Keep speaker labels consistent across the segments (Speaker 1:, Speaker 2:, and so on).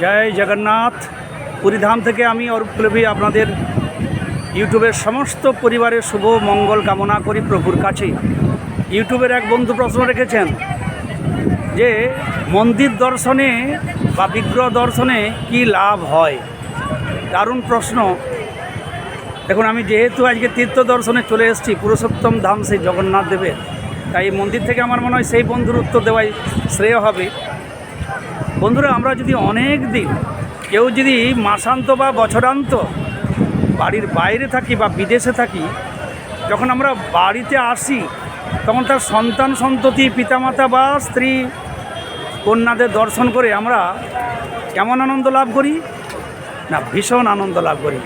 Speaker 1: জয় জগন্নাথ। পুরীধাম থেকে আমি অরূপ কুলবী আপনাদের ইউটিউবের সমস্ত পরিবারের শুভ মঙ্গল কামনা করি প্রভুর কাছে। ইউটিউবের এক বন্ধু প্রশ্ন রেখেছেন যে, মন্দির দর্শনে বা বিগ্রহ দর্শনে কি লাভ হয়? দারুণ প্রশ্ন। দেখুন, আমি যেহেতু আজকে তীর্থ দর্শনে চলে এসেছি, পুরুষোত্তম ধাম সেই জগন্নাথ দেবের, তাই মন্দির থেকে আমার মনে হয় সেই বন্ধুর উত্তর দেওয়াই শ্রেয় হবে। বন্ধুরা, আমরা যদি অনেক দিন কেউ যদি মাসান্ত বা বছরান্ত বাড়ির বাইরে থাকি বা বিদেশে থাকি, যখন আমরা বাড়িতে আসি, তখন তার সন্তান সন্ততি, পিতামাতা বা স্ত্রী কন্যাদের দর্শন করে আমরা কেমন আনন্দ লাভ করি? না, ভীষণ আনন্দ লাভ করি।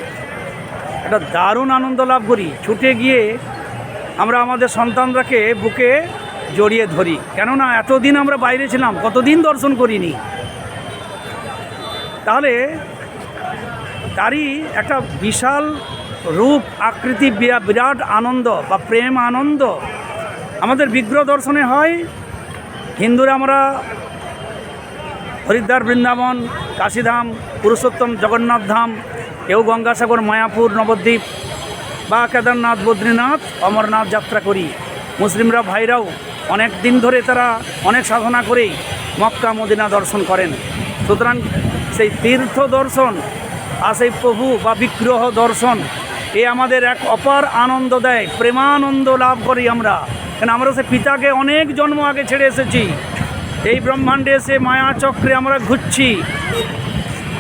Speaker 1: একটা দারুণ আনন্দ লাভ করি। ছুটে গিয়ে আমরা আমাদের সন্তানরাকে বুকে জড়িয়ে ধরি। কেননা এতদিন আমরা বাইরে ছিলাম, কতদিন দর্শন করিনি। তাহলে তারই একটা বিশাল রূপ, আকৃতি বিরাট আনন্দ বা প্রেম আনন্দ আমাদের বিগ্রহ দর্শনে হয়। হিন্দুরা আমরা হরিদ্বার, বৃন্দাবন, কাশীধাম, পুরুষোত্তম, জগন্নাথ ধাম, কেউ গঙ্গাসাগর, মায়াপুর, নবদ্বীপ বা কেদারনাথ, বদ্রীনাথ, অমরনাথ যাত্রা করি। মুসলিমরা, ভাইরাও অনেক দিন ধরে তারা অনেক সাধনা করেই মক্কা মদিনা দর্শন করেন। সুতরাং সেই তীর্থ দর্শন আর সেই প্রভু বা বিগ্রহ দর্শন এ আমাদের এক অপার আনন্দ দেয়, প্রেমানন্দ লাভ করি আমরা। কেন আমরা সে পিতাকে অনেক জন্ম আগে ছেড়ে এসেছি। এই ব্রহ্মাণ্ডে এসে মায়া চক্রে আমরা ঘুরছি।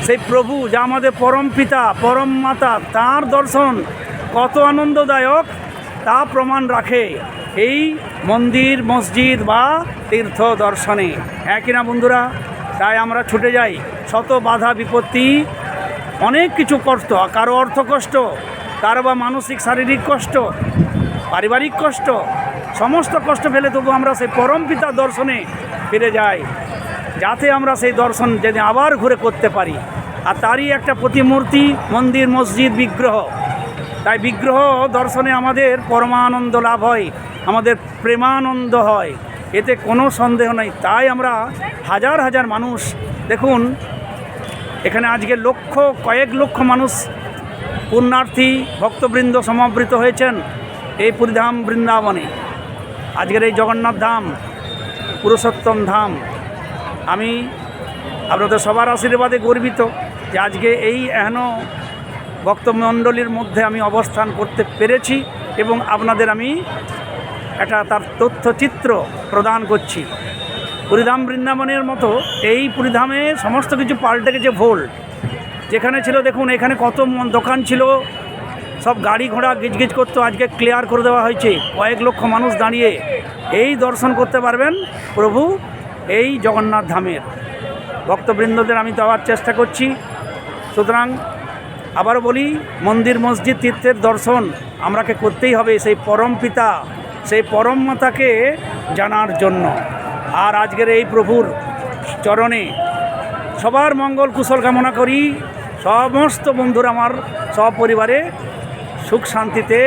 Speaker 1: সেই প্রভু যা আমাদের পরম পিতা, পরম মাতা, তার দর্শন কত আনন্দদায়ক তা প্রমাণ রাখে। এই মন্দির, মসজিদ বা তীর্থ দর্শনে হ্যাঁ কিনা বন্ধুরা? তাই আমরা ছুটে যাই। শত বাধা, বিপত্তি, অনেক কিছু কষ্ট। কারও অর্থ কষ্ট, কারও বা মানসিক, শারীরিক কষ্ট, পারিবারিক কষ্ট, সমস্ত কষ্ট ফেলে তবু আমরা সেই পরম পিতা দর্শনে ফিরে যাই। যাতে আমরা সেই দর্শন যদি আবার ঘুরে করতে পারি। আর তারই একটা প্রতিমূর্তি, মন্দির, মসজিদ, বিগ্রহ। তাই বিগ্রহ দর্শনে আমাদের পরমানন্দ লাভ হয়, আমাদের প্রেমানন্দ হয়। এতে কোনো সন্দেহ নেই। তাই আমরা হাজার হাজার মানুষ, দেখুন, এখানে আজকে লক্ষ, কয়েক লক্ষ মানুষ পুণ্যার্থী, ভক্তবৃন্দ সমাবৃত হয়েছেন এই পুরীধাম বৃন্দাবনে। আজকের এই জগন্নাথ ধাম, পুরুষোত্তম ধাম। আমি আপনাদের সবার আশীর্বাদে গর্বিত যে আজকে এই এহেন ভক্তমণ্ডলীর মধ্যে আমি অবস্থান করতে পেরেছি এবং আপনাদের আমি একটা তার তথ্যচিত্র প্রদান করছি। পুরীধাম বৃন্দাবনের মতো এই পুরীধামে সমস্ত কিছু পাল্টে গেছে ভোল যেখানে ছিল দেখুন, এখানে কত দোকান ছিল। সব গাড়ি ঘোড়া গিজগিজ করতো, আজকে ক্লিয়ার করে দেওয়া হয়েছে। কয়েক লক্ষ মানুষ দাঁড়িয়ে এই দর্শন করতে পারবেন প্রভু এই জগন্নাথ ধামের। ভক্তবৃন্দদের আমি দেওয়ার চেষ্টা করছি। সুতরাং আবারও বলি, মন্দির মসজিদ তীর্থের দর্শন আমরাকে করতেই হবে সেই পরম পিতা, সেই পরম মাতাকে জানার জন্য। আর আজকের এই প্রভুর চরণে সবার মঙ্গল কুশল কামনা করি। সমস্ত বন্ধুরা আমার সপরিবারে সুখ শান্তিতে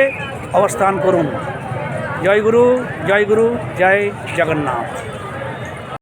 Speaker 1: অবস্থান করুন। জয় গুরু জয় গুরু, জয় জগন্নাথ।